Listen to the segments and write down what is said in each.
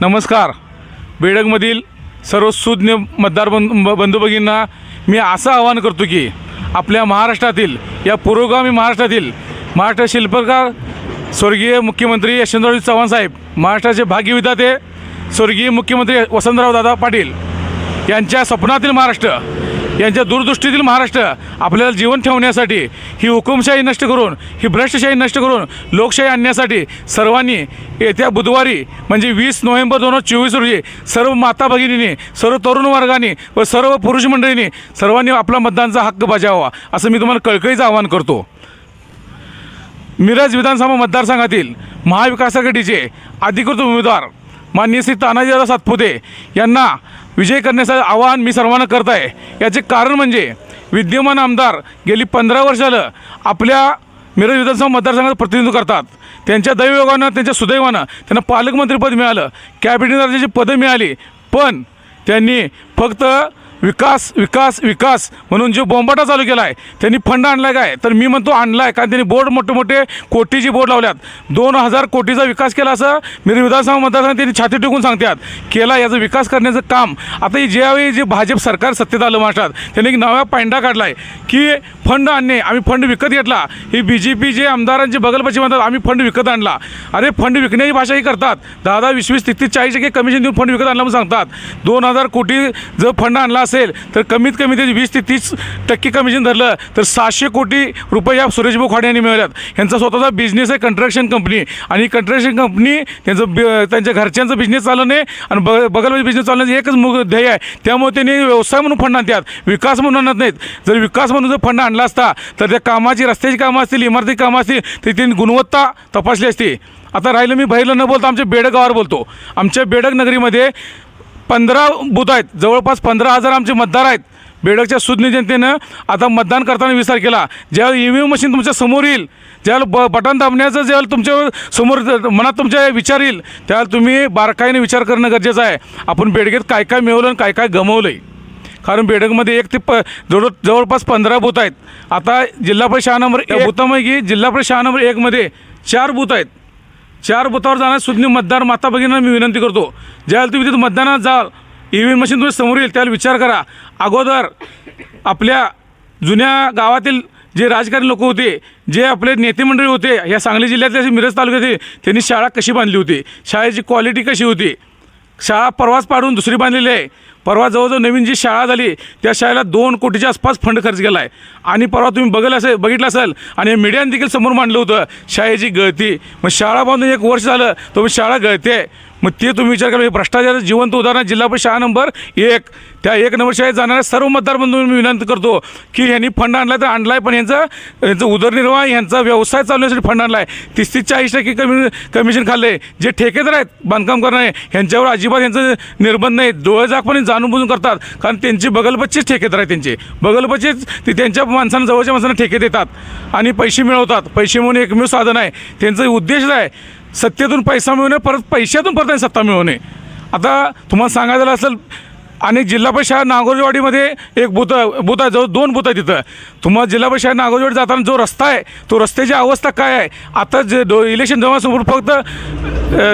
नमस्कार. बेडगमधील सर्व सुज्ञ मतदार बंधू ब- बंधू भगिनींना मी असं आवाहन करतो की आपल्या महाराष्ट्रातील या पुरोगामी महाराष्ट्रातील महाराष्ट्र शिल्पकार स्वर्गीय मुख्यमंत्री यशवंतराव चव्हाण साहेब महाराष्ट्राचे भाग्यविधाते स्वर्गीय मुख्यमंत्री वसंतराव दादा पाटील यांच्या स्वप्नातील महाराष्ट्र यांच्या दूरदृष्टीतील महाराष्ट्र आपल्याला जीवन ठेवण्यासाठी ही हुकुमशाही नष्ट करून ही भ्रष्टशाही नष्ट करून लोकशाही आणण्यासाठी सर्वांनी येत्या बुधवारी म्हणजे वीस नोव्हेंबर दोन हजार चोवीस रोजी सर्व माता भगिनींनी सर्व तरुण वर्गाने व सर्व पुरुष मंडळींनी सर्वांनी आपला मतदानाचा हक्क बजावा असं मी तुम्हाला कळकळीचं आवाहन करतो. मिरज विधानसभा मतदारसंघातील महाविकास आघाडीचे अधिकृत उमेदवार माननीय श्री तानाजीराव सातपुते यांना विजय करण्याचं आवाहन मी सर्वांना करत आहे. याचे कारण म्हणजे विद्यमान आमदार गेली पंधरा वर्ष झालं आपल्या मिरज विधानसभा मतदारसंघाचं प्रतिनिधित्व करतात. त्यांच्या दैवयोगानं त्यांच्या सुदैवानं त्यांना पालकमंत्रीपद मिळालं कॅबिनेट दर्जाची पदं मिळाली. पण त्यांनी फक्त विकास विकास विकास. म्हणून जो बोंबाटा चालू केला आहे त्यांनी फंड आणला काय? तर मी म्हणतो आणला आहे कारण त्यांनी बोर्ड मोठे मोठे कोटीची बोर्ड लावल्यात. दोन हजार कोटीचा विकास केला असं मी विधानसभा मतदारसंघात त्यांनी छाती टिकून सांगतात. केला याचा विकास करण्याचं काम. आता ज्यावेळी जे भाजप सरकार सत्तेत आलं महाराष्ट्रात त्यांनी एक नवा पायंडा काढला आहे की फंड आणणे. आम्ही फंड विकत घेतला. ही बी जे पी जे आमदारांचे बगलपशी म्हणतात आम्ही फंड विकत आणला. अरे फंड विकण्याची भाषा ही करतात. दहा दहा वीस वीस तीस तीस चाळीस टक्के कमिशन देऊन फंड विकत आणला म्हणून सांगतात. दोन हजार कोटी जर फंड आणला असेल तर कमीत कमी ते वीस ते तीस टक्के कमिशन धरलं तर सहाशे कोटी रुपये या सुरेशभाऊ खाडे यांनी मिळवल्यात. यांचा स्वतःचा बिझनेस आहे कंट्रक्शन कंपनी आणि कंट्रक्शन कंपनी त्यांचं बि- त्यांच्या घरच्यांचं बिझनेस चालवणे आणि ब बगलमध्ये बिझनेस चालवण्याचं एकच मुग ध्येय आहे. त्यामुळे त्यांनी व्यवसाय म्हणून फंड आणतात विकास म्हणून आणत नाहीत. जर विकास म्हणून जर फंड आणला असता तर त्या कामाची रस्त्याची कामं असतील इमारती कामं असतील तर त्यांनी गुणवत्ता तपासली असती. आता राहिलं मी बाहेरला न बोलता आमच्या बेडगावावर बोलतो. आमच्या बेडक नगरीमध्ये पंधरा बूथ आहेत. जवळपास पंधरा हजार आमचे मतदार आहेत. बेडकच्या सुज्ञ जनतेनं आता मतदान करताना विचार केला. ज्यावेळेला ई व्ही एम मशीन तुमच्यासमोर येईल ज्यावेळेला ब बटन दाबण्याचं ज्यावेळेला तुमच्यासमोर मनात तुमच्या विचार येईल त्यावेळेला तुम्ही बारकाईने विचार करणं गरजेचं आहे. आपण बेडगेत काय काय मिळवलं आणि काय काय गमवलं आहे कारण बेडकमध्ये एक ते प जवळ जवळपास पंधरा बूथ आहेत. आता जिल्हा परिषद नंबर बुथापैकी जिल्हा परिषद नंबर एकमध्ये चार बूथ आहेत. चार बुथावर जाणार सुज्ञ मतदार माता भगिनींना मी विनंती करतो. ज्यावेळेला तुम्ही तिथं मतदानात जाल ई व्ही एम मशीन तुम्ही समोर येईल त्यावेळेला विचार करा. अगोदर आपल्या जुन्या गावातील जे राजकारणी लोक होते जे आपले नेते मंडळी होते या सांगली जिल्ह्यातले जे मिरज तालुक्यातील त्यांनी शाळा कशी बांधली होती? शाळेची क्वालिटी कशी होती? शाळा परवाच पाडून दुसरी बांधलेली आहे. परवा जवळजवळ नवीन जी शाळा झाली त्या शाळेला दोन कोटीच्या आसपास फंड खर्च केला आहे आणि परवा तुम्ही बघितलं असेल बघितलं असेल आणि मीडियाने देखील समोर मांडलं होतं शाळेची गळती. मग शाळा बांधून एक वर्ष झालं तो शाळा गळते आहे मग ते तुम्ही विचार करा हे भ्रष्टाचाराचं जिवंत उदाहरण जिल्हा परिषद शाळा नंबर एक. त्या एक नंबर शाळेत जाणाऱ्या सर्व मतदार मी विनंती करतो की ह्यांनी फंड आणला तर आणला आहे पण यांचा यांचा उदरनिर्वाह यांचा व्यवसाय चालवण्यासाठी फंड आणला आहे तीस तीस चाळीस टक्के कमी कमिशन खाल्लं आहे जे ठेकेदार आहेत बांधकाम करणारे ह्यांच्यावर अजिबात यांचं निर्बंध नाही डोळे झाकपणे जाणून बुजून करतात. कारण त्यांचे बगलबच्चीच ठेकेदार आहेत त्यांचे. बगलबच्चीच ते त्यांच्या माणसांना जवळच्या माणसांना ठेके देतात आणि पैसे मिळवतात. पैसे म्हणून एकमेव साधन आहे. त्यांचं उद्देश आहे सत्तेतून पैसा मिळवणे परत पैशातून परत सत्ता मिळवणे आता तुम्हाला सांगायचं झालं असेल आणि जिल्हा परिषद नागोरवाडीमध्ये एक बुथ बुथ आहे जवळ दोन बुथ आहे तिथं. तुम्हाला जिल्हा परिषद नागोरवाडी जाताना जो रस्ता आहे तो रस्त्याची अवस्था काय आहे? आता जे डो इलेक्शन जवळसमोर फक्त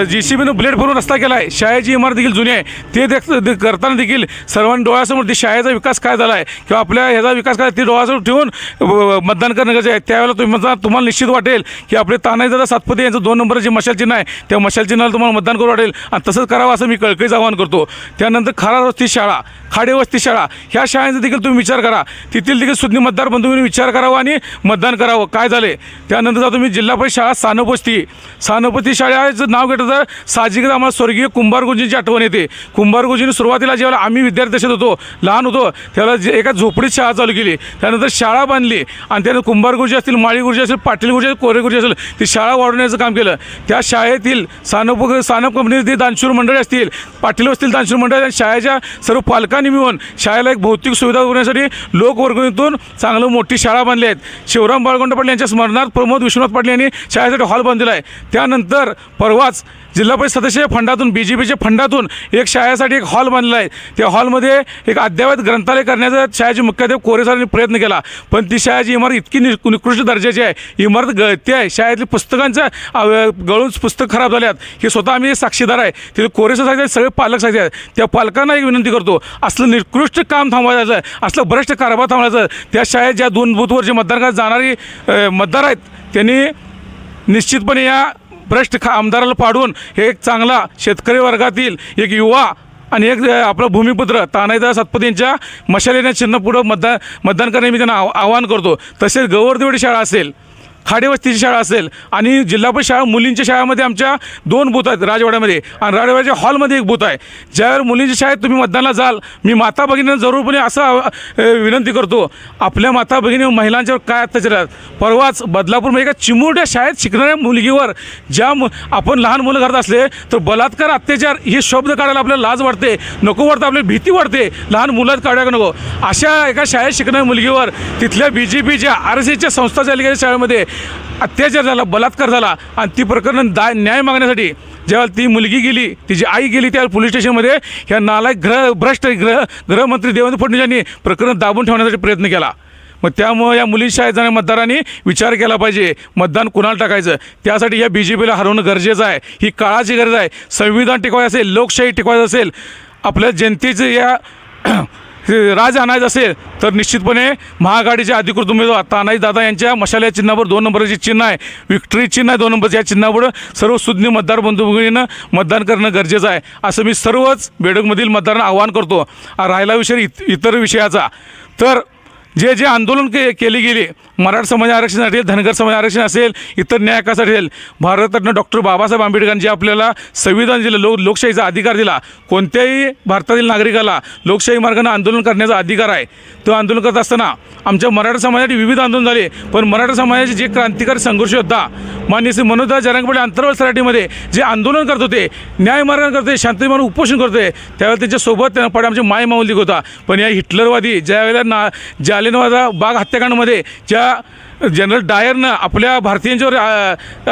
जी सी बीनं ब्लेड भरून रस्ता केला आहे शाळेची इमारत देखील जुनी आहे. ते देख करताना देखील सर्वांनी डोळ्यासमोर ते शाळेचा विकास काय झाला आहे किंवा आपल्या ह्याचा विकास काय ते डोळ्यासमोर ठेवून व- मतदान करणं गरजेचं आहे. त्यावेळेला तुम्ही मतदान तुम्हाला निश्चित वाटेल की आपले तानाजीदादा सातपती यांचं दोन नंबरची जे मशाल चिन्ह आहे त्या मशाल चिन्हाला तुम्हाला मतदान करू वाटेल. आणि तसंच करावं असं मी कळकळीचं आवाहन करतो. त्यानंतर खरा वस्ती शाळा खाडेवस्ती शाळा ह्या शाळांचा देखील तुम्ही विचार करा. तेथील देखील सुज्ञ मतदार बंधूंनी विचार करावा आणि मतदान करावं. काय झाले? त्यानंतर तुम्ही जिल्हा परिषद शाळा सानोपस्ती सानोपस्ती शाळेचं नाव घेतलं तर साहजिकच आम्हाला स्वर्गीय कुंभारगुंजींची आठवण येते. कुंभारगुजींनी सुरुवातीला जेव्हा आम्ही विद्यार्थी दशेत होतो लहान होतो त्यावेळेला जे एका झोपडीत शाळा चालू केली. त्यानंतर शाळा बांधली आणि त्यानंतर कुंभारगुरुजी असतील माळी असेल असतील पाटील गुरुजी असेल ती शाळा वाढवण्याचं काम केलं. त्या शाळेतील सानप सानप कंपनीतील दानशूर मंडळी असतील पाटील असतील दानशूर मंडळी शाळेच्या सर्व पालकांनी मिळून शाळेला एक भौतिक सुविधा उभारण्यासाठी लोकवर्गणीतून चांगलं मोठी शाळा बांधली आहेत शिवराम बाळगोंड पाटील यांच्या स्मरणार्थ प्रमोद विश्वनाथ पाटील यांनी शाळेसाठी हॉल बांधलेला आहे. त्यानंतर परवाच जिल्हा परिषद सदस्य फंडातून बी जे पीच्या फंडातून एक शाळेसाठी एक हॉल बांधला आहे. त्या हॉलमध्ये एक अद्ययावत ग्रंथालय करण्याचा शाळेचे मुख्याध्यापक कोरेसरांनी प्रयत्न केला. पण ती शाळेची इमारत इतकी नि निकृष्ट दर्जाची आहे. इमारत गळती आहे. शाळेतली पुस्तकांचं गळून पुस्तक खराब झाल्यात. हे स्वतः आम्ही साक्षीदार आहे. तिथे कोरेसर सगळे पालक सांगतात त्या पालकांना एक विनंती करतो असलं निकृष्ट काम थांबवायचं असलं भ्रष्ट कारभार थांबवायचं त्या शाळेत ज्या दोन बूथवर जे मतदार जाणारी मतदार आहेत त्यांनी निश्चितपणे या भ्रष्ट खा आमदाराला पाडून हे एक चांगला शेतकरी वर्गातील एक युवा आणि एक आपलं आपला भूमिपुत्र तानाईदा सातपती यांच्या मशालेच्या चिन्ह पुढं मतदान मतदान करणे मी त्यांना आव आवाहन करतो. तसेच गवर्देवडी शाळा असेल खाडेवस्तीची शाळा असेल आणि जिल्हा परिषद शाळा मुलींच्या शाळेमध्ये आमच्या दोन बूथ आहेत राजवाड्यामध्ये आणि राजवाड्याच्या हॉलमध्ये एक बूथ आहे. ज्यावर मुलींच्या शाळेत तुम्ही मतदानाला जाल मी माता भगिनींना जरूरपणे असं विनंती करतो आपल्या माता भगिनी महिलांच्यावर काय अत्याचार आहेत? परवाच बदलापूरमध्ये एका चिमुरड्या शाळेत शिकणाऱ्या मुलगीवर ज्या आपण लहान मुलं करत असले तर बलात्कार अत्याचार हे शब्द काढायला आपल्याला लाज वाटते नको वाटतं आपल्याला भीती वाटते. लहान मुलात काढायला नको अशा एका शाळेत शिकणाऱ्या मुलगीवर तिथल्या बी जे पीच्या आर एस एसच्या संस्था शाळेमध्ये अत्याचार झाला बलात्कार झाला आणि ती प्रकरण दा न्याय मागण्यासाठी जेव्हा ती मुलगी गेली तिची आई गेली त्यावेळेला पोलीस स्टेशनमध्ये ह्या नालायक ग्रह भ्रष्ट ग्रह गृहमंत्री देवेंद्र फडणवीस यांनी प्रकरण दाबून ठेवण्यासाठी प्रयत्न केला. मग त्यामुळे या मुली शाळेत जाणाऱ्या मतदारांनी विचार केला पाहिजे मतदान कुणाला टाकायचं? त्यासाठी या बी जे पीला हरवणं गरजेचं आहे. ही काळाची गरज आहे. संविधान टिकवायचं असेल लोकशाही टिकवायचं असेल आपल्या जनतेचं या राज आणायचं असेल तर निश्चितपणे महाआघाडीचे अधिकृत उमेदवार तानाजी दादा यांच्या मशाल्या चिन्हावर दोन नंबरचे चिन्ह आहे विक्टरी चिन्ह आहे दोन नंबरच्या या चिन्हावर सर्व सुज्ञ मतदार बंधुभगिनीनं मतदान करणं गरजेचं आहे. असं मी सर्वच बेडकमधील मतदारांना आवाहन करतो. राहिला विषय इत इतर विषयाचा. तर जे जे आंदोलन के केली गेली मराठा समाज आरक्षण असेल धनगर समाज आरक्षण असेल इतर न्याय हक्कासाठी असेल. भारतरत्न डॉक्टर बाबासाहेब आंबेडकरांनी जे आपल्याला संविधान दिलं लोक लोकशाहीचा अधिकार दिला कोणत्याही भारतातील नागरिकाला लोकशाही मार्गाने आंदोलन करण्याचा अधिकार आहे. तो आंदोलन करत असताना आमच्या मराठा समाजासाठी विविध आंदोलन झाले पण मराठा समाजाचे जे क्रांतिकारी संघर्ष होता मान्य श्री मनोजदास जरांगपडे अंतर्गत सराठीमध्ये जे आंदोलन करत होते न्याय मार्गाने करते शांततेमार्ग उपोषण करते त्यावेळेला त्यांच्यासोबत त्यांना पडे आमचे माय माऊलिक होता. पण या हिटलरवादी ज्यावेळेला ना जालियनवाला बाग हत्याकांडमध्ये ज्या जनरल डायरनं आपल्या भारतीयांच्यावर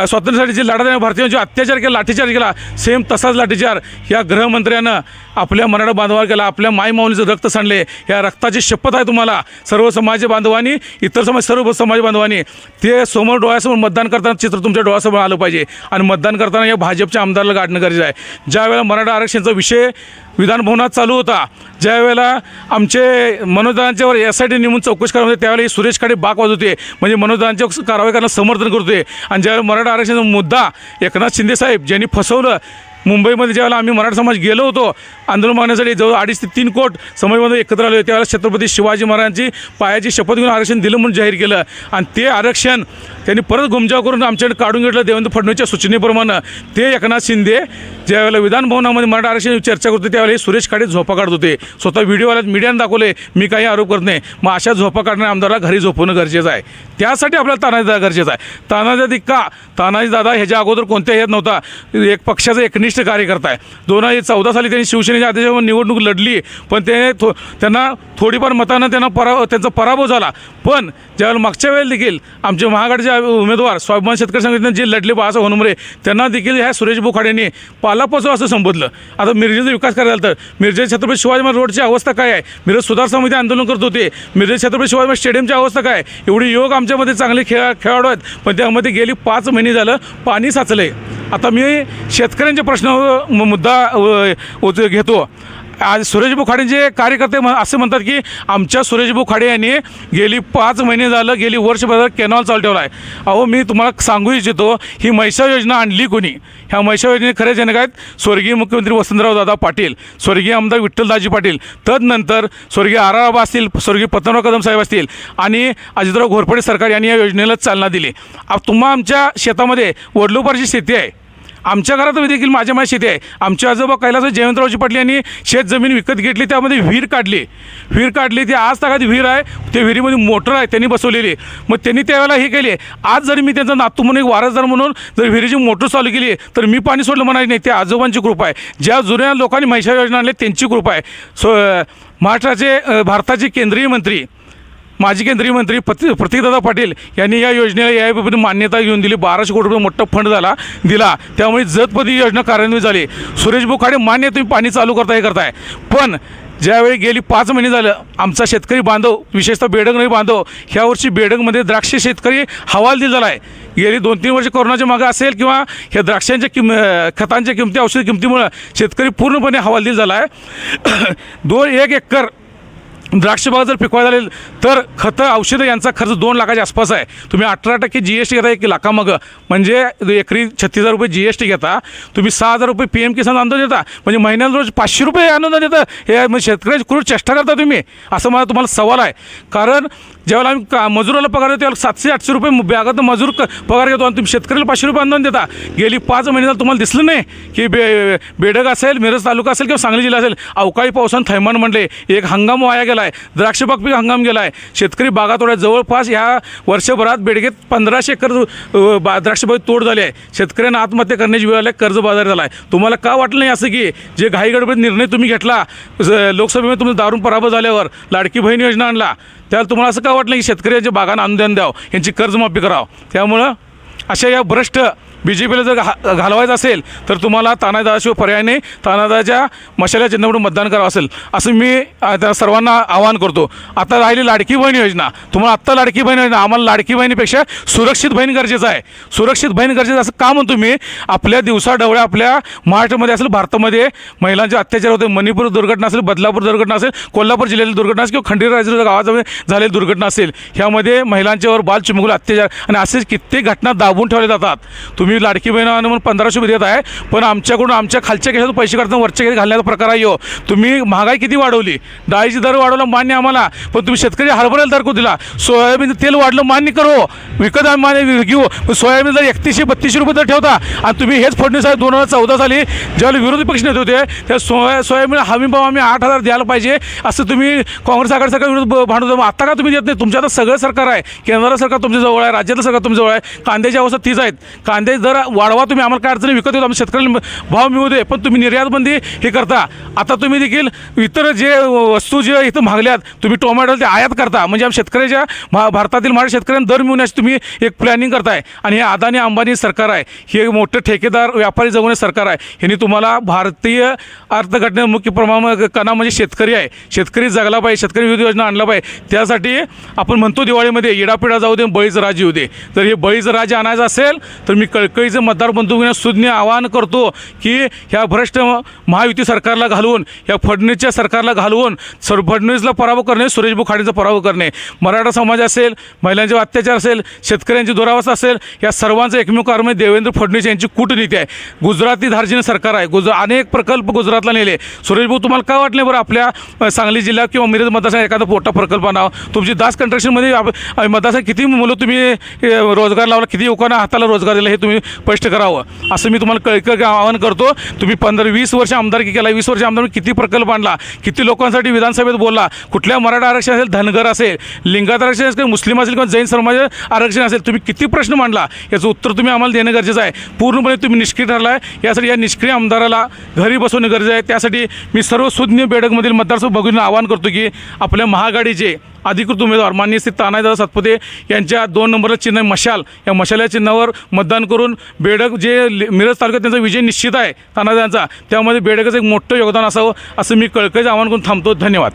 स्वातंत्र्यासाठी जे लढा देणं भारतीयांच्यावर अत्याचार केला लाठीचार केला सेम तसाच लाठीचार या गृहमंत्र्यानं आपल्या मराठा बांधवावर केला. आपल्या मायमाऊलीचं रक्त सांडले. या रक्ताची शपथ आहे तुम्हाला. सर्व समाज बांधवांनी इतर समाज सर्व समाज बांधवांनी ते समोर डोळ्यासमोर मतदान करताना चित्र तुमच्या डोळ्यासमोर आलं पाहिजे. आणि मतदान करताना या भाजपच्या आमदाराला गाठणं गरजेचं आहे. ज्यावेळेला मराठा आरक्षणाचा विषय विधानभवनात चालू होता. ज्यावेळेला आमचे मनोजदानांच्यावर एस आय टी नेमून चौकशी करत होते त्यावेळी सुरेश खाडे बाक वाजवते म्हणजे मनोजदानांच्या कारवाई करण्यास समर्थन करतोय आणि ज्यावेळेला मराठा आरक्षणाचा मुद्दा एकनाथ शिंदे साहेब ज्यांनी फसवलं मुंबईमध्ये ज्यावेळेला आम्ही मराठा समाज गेलो होतो आंदोलन मागण्यासाठी जवळ अडीच ते तीन कोट समाजमध्ये एकत्र आलो त्यावेळेला छत्रपती शिवाजी महाराजांची पायाची शपथ घेऊन आरक्षण दिलं म्हणून जाहीर केलं. आणि ते आरक्षण त्यांनी परत घुमजाव करून आमच्याकडे काढून घेतलं देवेंद्र फडणवीसच्या सूचनेप्रमाणे. ते एकनाथ शिंदे ज्यावेळेला विधानभवनामध्ये मराठा आरक्षण चर्चा करतो त्यावेळेला सुरेश काळे झोपा काढत होते. स्वतः व्हिडिओवाल्यात मीडियाने दाखवले मी काही आरोप करत नाही. मग अशा झोपा काढणाऱ्या आमदाराला घरी झोपवणं गरजेचं आहे. त्यासाठी आपल्याला तानाजी दादा गरजेचं आहे. तानाजी दादा का तानाजी दादा ह्याच्या अगोदर कोणत्याही ह्यात नव्हता. एक पक्षाचा एकनिष्ठ कार्यकर्ता आहे दोन हजार चौदा साली त्यांनी शिवसेनेच्या आदेशावर निवडणूक लढली पण ते थो त्यांना थोडीफार मतानं त्यांना पराभव त्यांचा पराभव झाला. पण ज्यावेळेला मागच्या वेळेला देखील आमचे महागडचे उमेदवार स्वाभिमान शेतकरी संघटनेने जे लढले बाळासाहेब होनमरे त्यांना देखील ह्या सुरेश बोखाड्यांनी पालापासून असं संबोधलं. आता मिरजेचा विकास करायला तर मिरजे छत्रपती शिवाजी महाराज रोडची अवस्था काय आहे? मिरज सुधार समिती आंदोलन करत होते. मिरजे छत्रपती शिवाजी महाराज स्टेडियमची अवस्था काय एवढी योग आमच्यामध्ये चांगले खेळा खेळाडू आहेत पण त्यामध्ये गेली पाच महिने झालं पाणी साचलं आहे आता मी शेतकऱ्यांचे प्रश्न म- मुद्दा घेतो. आज सुरेश बुखाडेंचे कार्यकर्ते म्ह- असे म्हणतात की आमच्या सुरेश बुखाडे यांनी गेली पाच महिने झालं गेली वर्षभर कॅनॉल चालू ठेवला आहे अहो मी तुम्हाला सांगू इच्छितो ही महिषा योजना आणली कोणी? ह्या महिषा योजने खरे जनक आहेत स्वर्गीय मुख्यमंत्री वसंतराव दादा पाटील स्वर्गीय आमदार विठ्ठलदाजी पाटील. तदनंतर स्वर्गीय आराबा असतील स्वर्गीय पतनराव कदम साहेब असतील आणि अजितराव घोरपडे सरकार यांनी या योजनेला चालना दिली. तुम्हा आमच्या शेतामध्ये वडलोपारची शेती आहे. आमच्या घरात देखील माझ्या माझ्या शेती आहे. आमचे आजोबा कैलास जयवंतरावजी पाटील यांनी शेत जमीन विकत घेतली त्यामध्ये विहीर काढली. विहीर काढली ती आज तागात विहीर आहे. त्या विहिरीमध्ये मोटर आहे त्यांनी बसवलेली मग त्यांनी त्यावेळेला हे केले. आज जरी मी त्यांचा नातू म्हणून एक वारसदार म्हणून जर विहिरीची मोटर चालू केली तर मी पाणी सोडलं म्हणायचं नाही. ते आजोबांची कृपा आहे. ज्या जुन्या लोकांनी महिषा योजना आणल्या त्यांची कृपा आहे. सो महाराष्ट्राचे भारताचे केंद्रीय मंत्री माजी केंद्रीय मंत्री प्रति प्रतिकदादा पाटील यांनी या योजनेला या मान्यता घेऊन दिली. बाराशे कोटी रुपये मोठा फंड झाला दिला. त्यामुळे जतपदी योजना कार्यान्वित झाली. सुरेश बोखाडे मान्य तुम्ही पाणी चालू करताय हे करताय. पण ज्यावेळी गेली पाच महिने झालं आमचा शेतकरी बांधव विशेषतः बेडग नाही बांधव ह्या वर्षी बेडगमध्ये द्राक्ष शेतकरी हवालदिल झाला आहे गेली दोन तीन वर्ष कोरोनाच्या मागं असेल किंवा ह्या द्राक्षांच्या किम खतांच्या किमती औषध किमतीमुळं शेतकरी पूर्णपणे हवालदिल झाला आहे दोन एक एकर द्राक्ष बाग जर पिकवायला झाले तर खतं औषधं यांचा खर्च दोन लाखाच्या आसपास आहे. तुम्ही अठरा टक्के जी एस टी घेता एक लाखामागं म्हणजे एकरी छत्तीस हजार रुपये जी एस टी घेता. तुम्ही सहा हजार रुपये पी एम किसान अनुदान देता. म्हणजे महिन्याला रोज पाचशे रुपये अनुदान देता. हे म्हणजे शेतकऱ्याची क्रूर चेष्टा करता तुम्ही. असं मला तुम्हाला सवाल आहे. कारण ज्यावेळेला आम्ही का मजुराला पगार देतो त्यावेळेला सातशे आठशे रुपये बॅगात मजूर क पगार घेतो आणि तुम्ही शेतकऱ्याला पाचशे रुपये अनुदान देता. गेली पाच महिने झालं तुम्हाला दिसलं नाही की बे बेडग असेल मिरज तालुका असेल किंवा सांगली जिल्हा असेल अवकाळी पावसानं थैमान म्हणले एक हंगाम वाया गेला आहे द्राक्ष बाग पीक हंगाम गेला आहे शेतकरी बागातोड्या जवळपास ह्या वर्षभरात बेडगेत पंधराशे एकर बा द्राक्षबाग तोड झाली आहे. शेतकऱ्यांना आत्महत्या करण्याची वेळ आली आहे. कर्ज बाजार झाला आहे तुम्हाला का वाटलं नाही असं की जे घाईगडबडीत निर्णय तुम्ही घेतला लोकसभेमध्ये तुम्ही दारून पराभव झाल्यावर लाडकी बहीण योजना आणला त्याला तुम्हाला असं का वाटलं की शेतकऱ्यांच्या बागांना अनुदान द्यावं यांची कर्जमाफी करावं? त्यामुळं अशा या भ्रष्ट बी जे पीला जर घा घालवायचं असेल तर तुम्हाला तानादाशिवाय पर्याय नाही. तानादाच्या मशाल्या चिन्हावरून मतदान करावं असेल असं मी त्या सर्वांना आवाहन करतो. आता राहिली लाडकी बहीण योजना. तुम्हाला आत्ता लाडकी बहीण योजना. आम्हाला लाडकी बहिणीपेक्षा सुरक्षित बहीण गरजेचं आहे. सुरक्षित बहीण गरजेचं असं का म्हणतो मी? आपल्या दिवसाढवळ्या आपल्या महाराष्ट्रामध्ये असेल भारतामध्ये महिलांचे अत्याचार होते. मणिपूर दुर्घटना असेल बदलापूर दुर्घटना असेल कोल्हापूर जिल्ह्यातील दुर्घटना असेल किंवा खंडेराव गावामध्ये झालेली दुर्घटना असेल ह्यामध्ये महिलांच्यावर बाल चिमुकले अत्याचार. आणि असेच कित्येक घटना दाबून ठेवल्या जातात. तुम्ही लाडकी बहीण म्हणून पंधराशे रुपये देत आहे. पण आमच्याकडून आमच्या खालच्या केशातून पैसे काढताना वरच्या केस घालण्याचा प्रकार आहे हो तुम्ही महागाई किती वाढवली? डाळीची दर वाढवला मान्य आम्हाला. पण तुम्ही शेतकरी हरभऱ्याला दर को दिला सोयाबीन तेल वाढलं मान्य करो. विकत आम्ही मान्य घेऊ. पण सोयाबीन जर एकतीसशे बत्तीसशे रुपये दर ठेवता. आणि तुम्ही हेच फडणवीस दोन हजार चौदा साली ज्यावेळी विरोधी पक्ष नेते होते त्या सोया सोयाबीन हमी भाव आम्ही आठ हजार द्यायला पाहिजे. असं तुम्ही काँग्रेस आघाडी सरकार विरोध ब- भांडत मग आता का तुम्ही देत नाही? तुमच्या आता सगळं सरकार आहे. केंद्र सरकार तुमच्याजवळ आहे. राज्यातलं सरकार तुमच्याजवळ आहे. कांद्याची अवस्था तीच आहेत. कांद्या दर वाढवा तुम्ही. आम्हाला काय अडचणी विकत येतो आम्ही शेतकऱ्यांना भाव मिळू दे. पण तुम्ही निर्यातबंदी हे करता. आता तुम्ही देखील इतर जे वस्तू जे इथं मागल्यात तुम्ही टोमॅटो ते आयात करता. म्हणजे आम्ही शेतकऱ्याच्या भा भारतातील माझ्या शेतकऱ्यांना दर मिळवण्याची तुम्ही एक प्लॅनिंग करताय. आणि हे अदानी अंबानी सरकार आहे. हे मोठं ठेकेदार व्यापारी जगवणे सरकार आहे. ह्यांनी तुम्हाला भारतीय अर्थघटने मुख्य प्रमाण कणा म्हणजे शेतकरी आहे. शेतकरी जगला पाहिजे. शेतकरी विविध योजना आणला पाहिजे. त्यासाठी आपण म्हणतो दिवाळीमध्ये इडापिडा जाऊ दे बळीचं राज येऊ दे. तर हे बळीचं राज आणायचं असेल तर मी कळकळीचं मतदार बंधू सुज्ञ आवाहन करतो की ह्या भ्रष्ट महायुती सरकारला घालवून ह्या फडणवीसच्या सरकारला घालवून सर फडणवीसला पराभव करणे सुरेश बुखाडीचा पराभव करणे. मराठा समाज असेल महिलांचे अत्याचार असेल शेतकऱ्यांची दुरावस्था असेल या सर्वांचं एकमेव कारण म्हणजे देवेंद्र फडणवीस यांची कूटनीती आहे. गुजराती धार्जिन सरकार आहे. गुजरा अनेक प्रकल्प गुजरातला नेले. सुरेश भाऊ तुम्हाला काय वाटले बरं आपल्या सांगली जिल्हा किंवा मिरज मतदारसंघ एखादा मोठा प्रकल्प आणावा? तुमची दास कंट्रक्शनमध्ये आप- मतदारसंघ किती मुलं तुम्ही रोजगार लावला किती युवकांना हाताला रोजगार दिला हे तुम्ही स्पष्ट करावं. असं मी तुम्हाला कळकळ आवाहन करतो. तुम्ही पंधरा वीस वर्ष आमदारकी केला वीस वर्ष आमदार किती प्रकल्प आणला किती लोकांसाठी विधानसभेत बोलला कुठल्या मराठा आरक्षण असेल धनगर असेल लिंगात आरक्षण असेल मुस्लिम असेल किंवा जैन समाज आरक्षण असेल तुम्ही किती प्रश्न मांडला याचं उत्तर तुम्ही आम्हाला देणं गरजेचं आहे. पूर्णपणे तुम्ही निष्क्रिय ठरला आहे यासाठी या निष्क्रिय आमदाराला घरी बसवणे गरजेचं आहे. त्यासाठी मी सर्व सुज्ञ बेडकमधील मतदारसंघ बघून आवाहन करतो की आपल्या महागाडीचे अधिकृत उमेदवार माननीय श्री तानाजीदादा सातपुते यांच्या दोन नंबरचं चिन्ह आहे मशाल. या मशाल्या चिन्हावर मतदान करून बेडक जे लि- मिरज तालुक्यात त्यांचा विजय निश्चित आहे तानाजींचा त्यामध्ये बेडकचं एक मोठं योगदान असावं असं मी कळकळीचं आव्हान करून थांबतो. धन्यवाद.